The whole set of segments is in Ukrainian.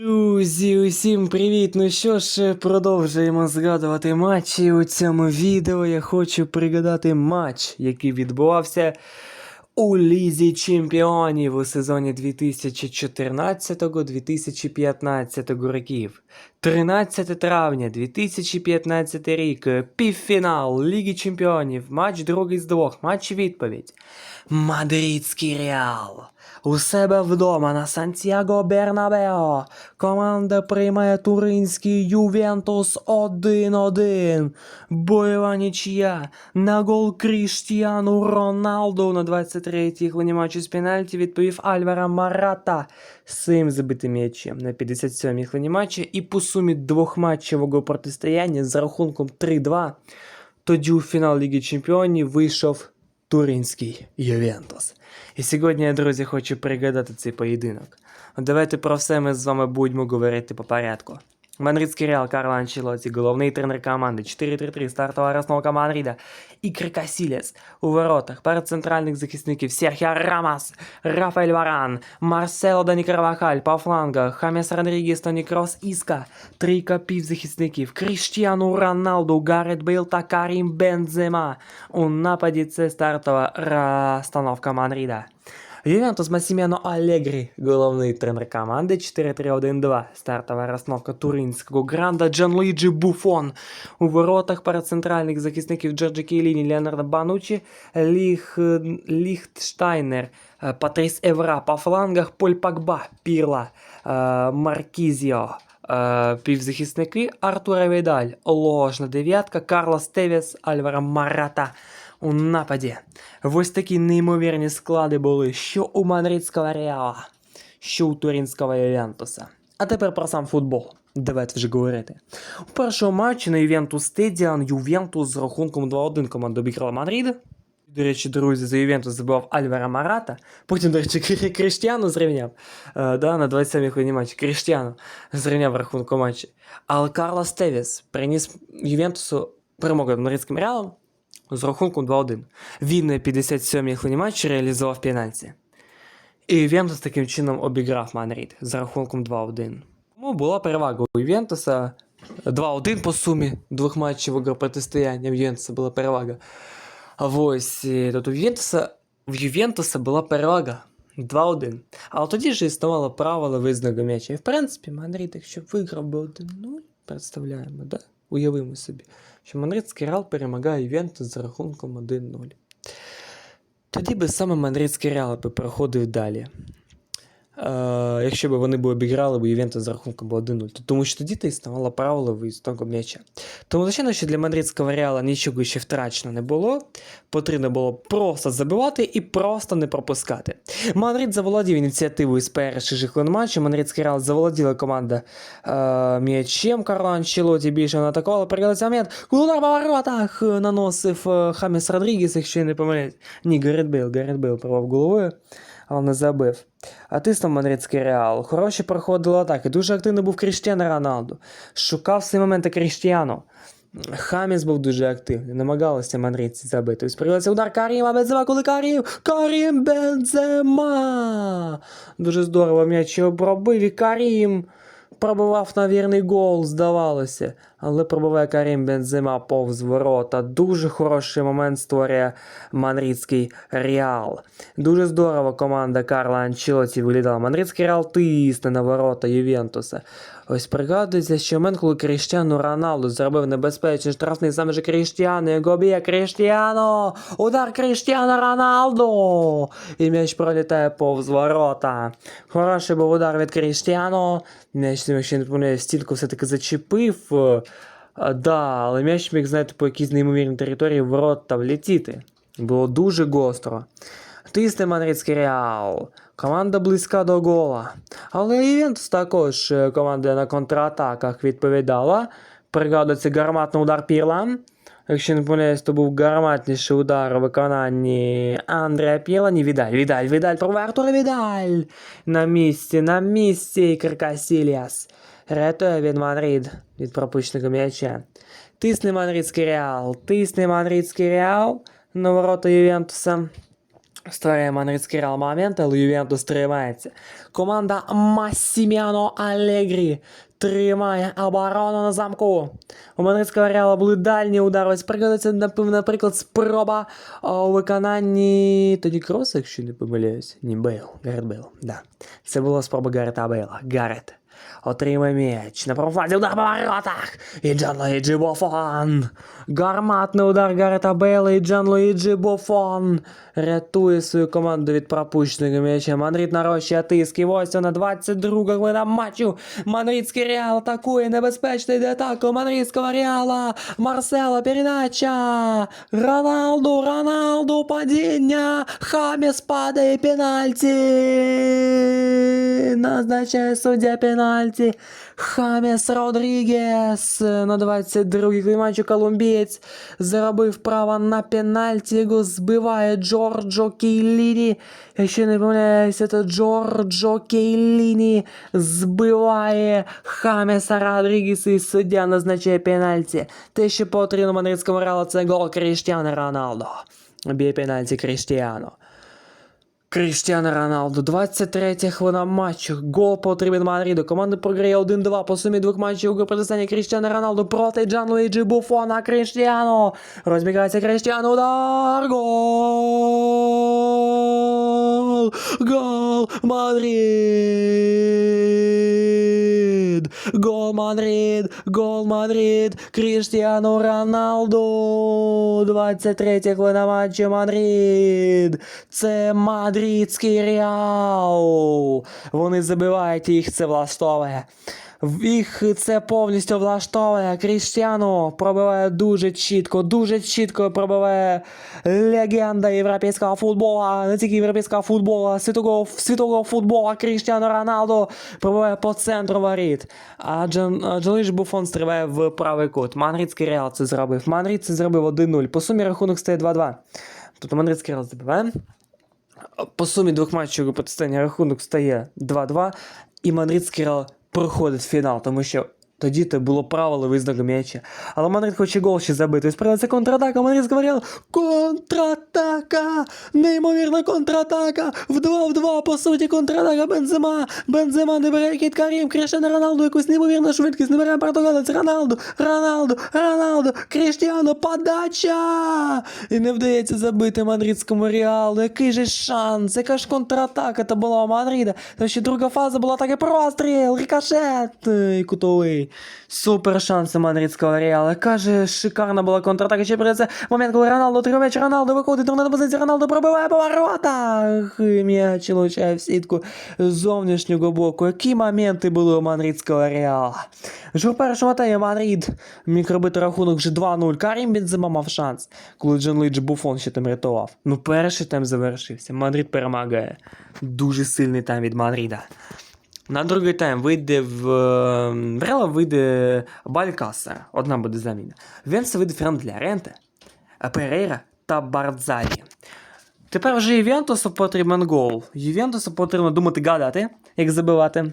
Друзі, усім привіт! Ну що ж, продовжуємо згадувати матчі. У цьому відео я хочу пригадати матч, який відбувався у Лізі Чемпіонів у сезоні 2014-2015 років. 13 травня 2015 рік. Півфінал Ліги Чемпіонів. Матч другий з двох. Матч відповідь. Мадридський Реал. У себе вдома на Сантьяго Бернабео. Команда приймає туринський Ювентус 1-1. Бойова нічия. На гол Кріштіану Роналду на 23-й хвилині матчу з пенальті відповів Альвара Марата своїм забитим м'ячем на 57-й хвилині матчу і по сумі двохматчевого протистояння з рахунком 3-2 тоді у фінал Ліги Чемпіонів вийшов туринський Ювентус. І сьогодні я, друзі, хочу пригадати цей поєдинок. Давайте про все ми з вами будемо говорити по порядку. Мадридський Реал Карло Анчелоті, головний тренер команди, 4-3-3, стартова розновка Мадрида, Ікр Касілєс у воротах, перед центральних захисників Серхіо Рамас, Рафаель Варан, Марсело Дані Карвахаль по флангах, Хамес Родрігес, Тоні Крос, Іска, трійка півзахисників, Кріштіану Роналду, Гарет Бейл та Карім Бензема. У нападі це стартова розстановка Мадрида. Ювентус Масіміано Алегрі, головний тренер команди 4-3-1-2. Стартова розстановка туринського гранда Джанлуїджі Буфон. У воротах перед центральних захисників Джорджі Кейліні, Леонардо Банучі, Ліх, Ліхтштайнер, е, Патріс Евра по флангах, Поль Пакба, Пірла, е, Маркізіо. Е, Півзахисники Артура Відаль, ложна дев'ятка, Карлос Тевіс, Альвара Марата у нападі. Ось такі неймовірні склади були що у мадридського Реала, що у туринського Ювентуса. А тепер про сам футбол. Давайте вже говорити. У першому матчі на Ювентус Стедіан Ювентус з рахунком 2-1 команду обіграла Мадрид. До речі, друзі, за Ювентус забивав Альвара Марата. Потім, до речі, Крі- Кріштіану зрівняв. Е, да, на 27-й хвилині матчі. Кріштіану зрівняв рахунку матчі. Але Карлос Тевіс приніс Ювентусу перемогу над Мадридським Реалом з рахунком 2-1. Він на 57-й хвилині матчу реалізував пенальті. І Ювентус таким чином обіграв Мадрид з рахунком 2-1. Тому була перевага у Ювентуса 2-1 по сумі двох матчів протистояння в Ювентуса була перевага. А ось тут у Ювентуса, в Ювентуса була перевага 2-1. Але тоді ж існувало правило визнаного м'яча. І в принципі, Мадрид, якщо виграв би 1-0, представляємо, да? Уявимо собі, що Мадридський Реал перемагає Ювентус за рахунком 1-0. Тоді би саме Мадридський Реал би проходив далі. Якщо б вони б обіграли б Ювентус за рахунком 1-0, тому що тоді то існувало правило виїзного м'яча. Тому, звичайно, що для мадридського Реала нічого ще втрачено не було. Потрібно було просто забивати і просто не пропускати. Мадрид заволодів ініціативою з перших же хвилин матчу. Мадридський Реал заволоділа команда е, м'ячем. Карло Анчелоті більше не атакувала. Пригадався момент. Удар воротах наносив е, Хаміс Родрігес, якщо я не помиляюсь. Ні, Гаррет Бейл, Гаррет Бейл провав головою, але не забив. А тиснув мадридський Реал. Хороші проходили атаки. Дуже активний був Кріштіану Роналду. Шукав свої моменти Кріштіану. Хаміс був дуже активний, намагалися мадридці забити. Ось удар Каріма Бензема, коли Карім! Карім Бензема! Дуже здорово м'яч обробив і Карім пробивав на вірний гол, здавалося. Але пробиває Карім Бензима повз ворота. Дуже хороший момент створює Манрідський Реал. Дуже здорово команда Карла Анчелоті виглядала. Манрідський Реал тисне на ворота Ювентуса. Ось пригадується, що момент, коли Кріштіану Роналду зробив небезпечний штрафний саме же Кріштіану, його б'є Кріштіану! Удар Кріштіану Роналду! І м'яч пролітає повз ворота. Хороший був удар від Кріштіану. М'яч, якщо не помиляюсь, стільки все-таки зачепив. Е, Да, але м'яч міг, знаєте, по якійсь неймовірній території ворота влетіти. Було дуже гостро. Тисне Мадридський Реал. Команда близька до гола. Але Ювентус також е, команда на контратаках відповідала. Пригадується гарматний удар Пірла. Якщо не помиляюсь, то був гарматніший удар у виконанні Андреа Пірла. Ні, Відаль, Відаль, Відаль, пробує Артур Відаль. На місці, на місці Ікр Касільяс. Рятує від Мадрид від пропущеного м'яча. Тисне Мадридський Реал, тисне Мадридський Реал на ворота Ювентуса. Створює мадридський Реал момент, але Ювентус тримається. Команда Массіміано Алегрі тримає оборону на замку. У мадридського Реала були дальні удари. Ось напевно, наприклад, спроба у виконанні тоді Крос, якщо не помиляюсь. Ні, Бейл, Гарет Бейл, да. Це була спроба Гарета Бейла. Гарет. Отримає м'яч. На правому удар по воротах. І Джан Луїджі Бофон. Гарматний удар Гарета Бейла і Джан Луїджі Бофон. Рятує свою команду від пропущеного м'яча. Мадрид нарощує тиск. Ось на 22 хвилина матчу. Мадридський Реал атакує. Небезпечно йде атака Мадридського Реала. Марсело передача. Роналду, Роналду, падіння. Хамес падає пенальті. Назначає суддя пенальті. Хамес Родрігес на 22-й матчу колумбієць заробив право на пенальті. Його збиває Джорджо Кейліні. Якщо не помиляюся, то Джорджо Кейліні збиває Хамеса Родрігеса і суддя назначає пенальті. Те, що потрібно мадридському Реалу, це гол Кріштіану Роналдо. Б'є пенальті Кріштіану. Кріштіану Роналду, 23 хвилина матчу. Гол потрібен Мадриду. Команда програє 1-2 по сумі двох матчів у протистояння Кріштіана Роналду проти Джан Луїджі Буфона. Кріштіано. Розбігається Кріштіану. Удар. Гол. Гол. Мадрид. Гол Мадрид. Гол Мадрид. Кріштіану Роналду. 23 хвилина матчі Мадрид. Це мадридський Реал. Вони забивають їх, це влаштовує. Їх це повністю влаштовує. Кріштіану пробиває дуже чітко, дуже чітко пробиває легенда європейського футболу, не тільки європейського футболу, світового, світового футболу Кріштіану Роналду пробиває по центру воріт. А Джан, Джанліш Буфон стрибає в правий кут. Мадридський Реал це зробив. Мадрид це зробив 1-0. По сумі рахунок стає 2-2. Тобто Мадридський Реал забиває. По сумі двох матчів протистояння рахунок стає 2-2, і мадридський Реал проходить фінал, тому що тоді то було правило визнаку м'яча. Але Мадрид хоче гол ще забити. Справиться контратака, мадридського Реалу. Контратака! Неймовірна контратака! В 2 в 2, по суті, контратака Бензема. Бензема не бере кіт Карім, Кріштиану Роналду, якусь неймовірну швидкість, не бере португалець. Роналду, Роналду, Роналду, Кріштіану, подача! І не вдається забити мадридському Реалу. Який же шанс, яка ж контратака це була у Мадрида. Тому що друга фаза була такий простріл, рикошет і кутовий. Супер шанс у мадридського Реала. Яка же шикарна була контратака. Ще прийде момент, коли Роналду отримав м'яч, Роналду виходить, турне на позиції, Роналду пробиває по воротах. М'яч влучає в сітку зовнішнього боку. Які моменти були у мадридського Реала? Вже в першому таймі Мадрид міг робити рахунок вже 2-0. Карім Бензема мав шанс, коли Джан Луїджі Буфон ще там рятував. Ну, перший тайм завершився. Мадрид перемагає. Дуже сильний тайм від Мадрида. На другий тайм вийде в е, вийде Балькасар. Одна буде заміна. В Венса вийде Ферран для Ренте, Перейра та Бардзалі. Тепер вже Ювентусу потрібен гол. Ювентусу потрібно думати гадати, як забивати.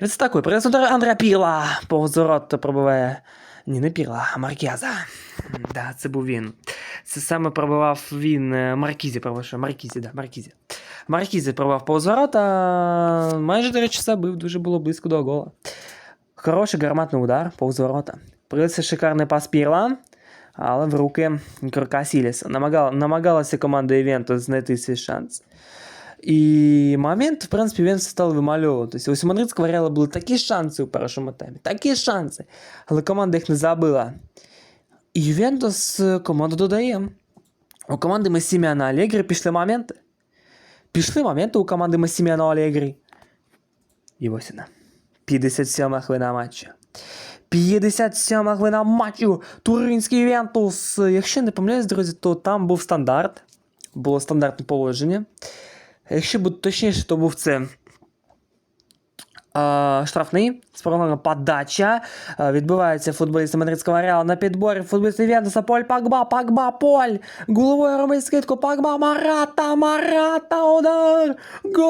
І ось такий. Прийде удар Андреа Пірла. Повзорот пробиває. Ні, не Пірла, а Маркеза. Да, це був він. Це саме пробивав він е, Маркізі, пробивав, Маркізі, да, Маркізі. Маркізі пробивав повзорот, а майже, до речі, забив, дуже було близько до гола. Хороший гарматний удар повзворота. Прийдеться шикарний пас Пірла, але в руки Курка Сіліса. Намагала, намагалася команда Івенту знайти свій шанс. І момент, в принципі, він став вимальовуватися. Ось у Мадридського Реала були такі шанси у першому таймі, такі шанси, але команда їх не забила. І Ювентус е, команду додає. У команди Месіміана Алегрі пішли моменти. Пішли моменти у команди Масіміано Алегрі. І ось вона. 57 хвилина матчу. 57 хвилина матчу. Туринський Ювентус. Якщо не помиляюсь, друзі, то там був стандарт. Було стандартне положення. Якщо бути точніше, то був це. Е, Штрафний спрогнана подача. Е, Відбувається футболісти Мадридського Реала на підборі. Футболісти Ювентуса Поль Пагба, Пагба, Поль. Головою робить скидку. Пагба, Марата, Марата, удар. Гол!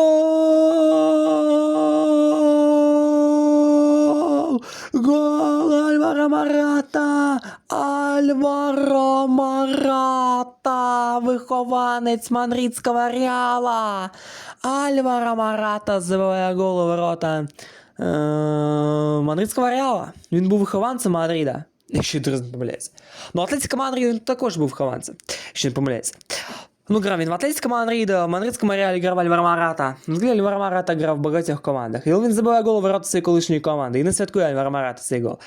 Гол! Альваро Марата! Альваро Марата! Вихованець Мандрідського Реала! Альвара Марата забиває гол у ворота е, Реала. Він був вихованцем Мадрида. Якщо не помиляюся. Ну, Атлетика Мадрид він також був вихованцем, якщо не помиляюся. Ну, грав він в Атлетико Мадрида, в Мадридському Реалі грав Альваро Марата. Взагалі Марата грав в багатьох командах. І він забиває гол у ворота своєї колишньої команди. І не святкує Альваро Марата цей гол.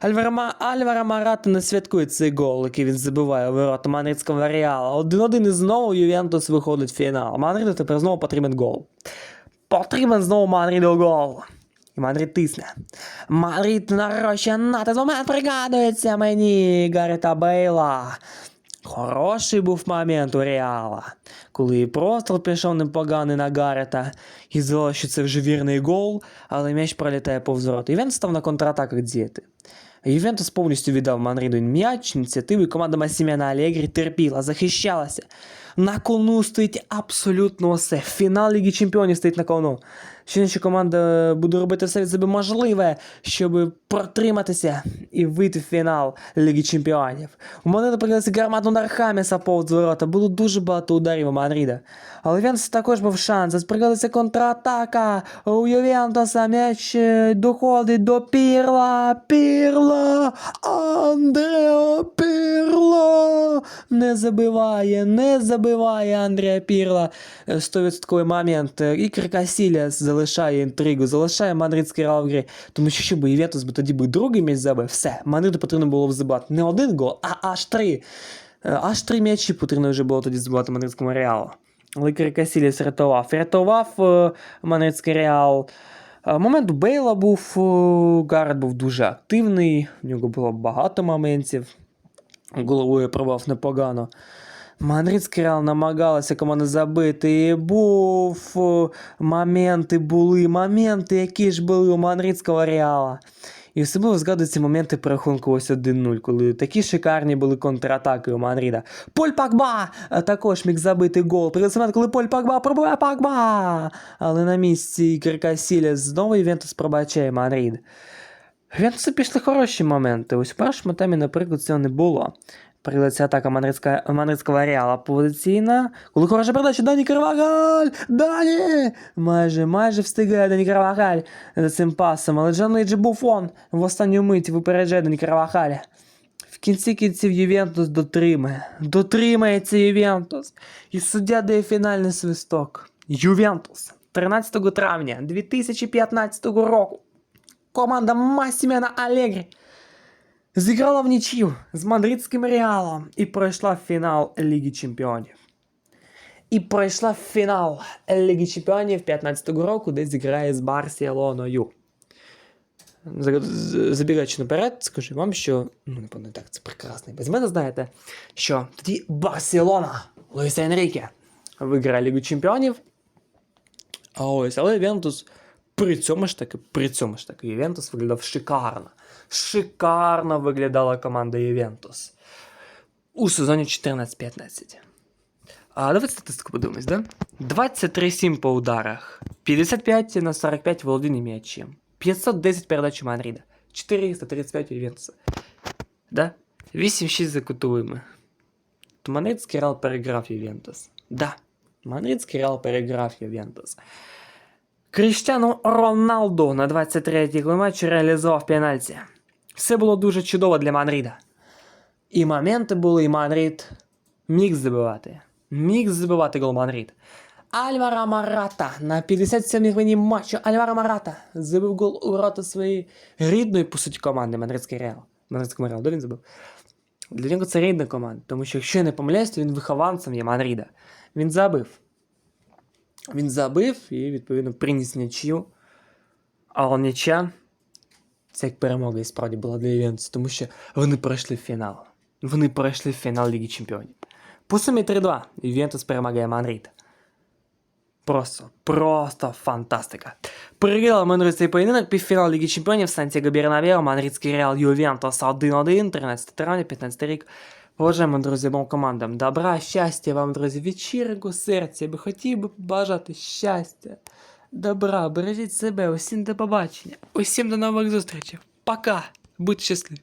Альваро, Ма- Альваро Марата не святкує цей гол, який він забиває у ворота Мадридського Реала. Один-один і знову Ювентус виходить в фінал. Мадриду тепер знову потрібен гол. Потрібен знову Мадриду гол. Мадрид тисне. Мадрид нарощує натиск. Момент пригадується мені Гарета Бейла. Хороший був момент у Реала, коли простріл пішов непоганий на Гарета, і здалося, що це вже вірний гол, але м'яч пролітає повз ворота. Івент став на контратаках діяти. Ювентус повністю віддав Мадриду м'яч, ініціативу, і команда Масімена Алегрі терпіла, захищалася. На кону стоїть абсолютно все. Фінал Ліги Чемпіонів стоїть на кону. Інша команда буде робити все від себе можливе, щоб протриматися і вийти в фінал Ліги Чемпіонів. У мене наприклад гармату удар Хаміса повз ворота. Було дуже багато ударів у Мадрида. Але Ювентус також був шанс. Спригадується контратака. У Ювентуса м'яч е, доходить до Пірла. Пірла! Андреа Пірло! Не забиває, не забиває Андреа Пірла. Е, 100% момент. Е, Ікр Касіляс залишає інтригу, залишає мадридський реал в грі. Тому що щоб Ювентус би тоді би другий м'яч забив, все, Мадриду потрібно було забивати не один гол, а аж три. Е, Аж три м'ячі потрібно вже було тоді забивати мадридському реалу. Але Ікр Касіляс рятував. Рятував е, мадридський реал. Е, Момент Бейла був, Гаррет був дуже активний, в нього було багато моментів. Головою пробував непогано. Мадридський Реал намагалася команда забити. І був е, моменти були, моменти, які ж були у Мадридського Реала. І особливо згадуються моменти по рахунку ось 1-0, коли такі шикарні були контратаки у Мадрида. Поль Пакба також міг забити гол. При момент, коли Поль Пакба пробиває Пакба. Але на місці Ікерка Сіля знову Ювентус пробачає Мадрид. Ювентусу пішли хороші моменти. Ось в першому темі, наприклад, цього не було. Прилад атака Мадридська, Мадридського Реала позиційна. Коли хороша передача, Дані Карвагаль! Дані! Майже, майже встигає Дані Карвагаль за цим пасом. Але Джанлейджі Буфон в останню мить випереджає Дані Карвагаля. В кінці кінців Ювентус дотримає. Дотримається Ювентус. І суддя дає фінальний свисток. Ювентус. 13 травня 2015 року. Команда Масімена Алегрі зіграла в нічів з мадридським Реалом і пройшла в фінал Ліги Чемпіонів. І пройшла в фінал Ліги Чемпіонів 15-го року, де зіграє з Барселоною. Забігаючи наперед, скажу вам, що ну, напевно, так, це прекрасно. Без мене знаєте, що тоді Барселона, Луїса Енріке, виграє Лігу Чемпіонів. А ось, але Ювентус при цьому ж таки, при цьому ж таки, Ювентус виглядав шикарно. Шикарно виглядала команда Ювентус у сезоні 14-15. А давайте статистику подивимось, да? 23-7 по ударах, 55 на 45 володіння м'ячем, 510 передач у Мадрида, 435 у Ювентуса. Да? 8-6 за кутовими. То Мадридський Реал переграв Ювентус. Да. Мадридський Реал переграв Ювентус. Кріштіану Роналду на 23-й матчі реалізував пенальті. Все було дуже чудово для Мадрида. І моменти були, і Мадрид міг забивати. Міг забивати гол Мадрид. Альваро Марата на 57-й хвилині матчу Альваро Марата забив гол у ворота своєї рідної, по суті, команди Мадридський Реал. Мадридському Реал, де він забив? Для нього це рідна команда, тому що якщо я не помиляюсь, то він вихованцем є Мадрида. Він забив. Він забив і, відповідно, приніс нічю. Але нічя це як перемога і справді була для Ювентуса, тому що вони пройшли в фінал. Вони пройшли в фінал Ліги Чемпіонів. По сумі 3-2 Ювентус перемагає Мадрид. Просто, просто фантастика. Переграли Мандрид цей поєдинок, півфінал Ліги Чемпіонів Сантьяго Бернабео, Мадридський Реал Ювентус 1-1, 13 травня, 15 рік. Поважаємо, друзі, обом командам. Добра, щастя вам, друзі, від щирого серця. Я би хотів би побажати щастя, добра, бережіть себе, усім до побачення, усім до нових зустрічей. Пока. Будьте щасливі.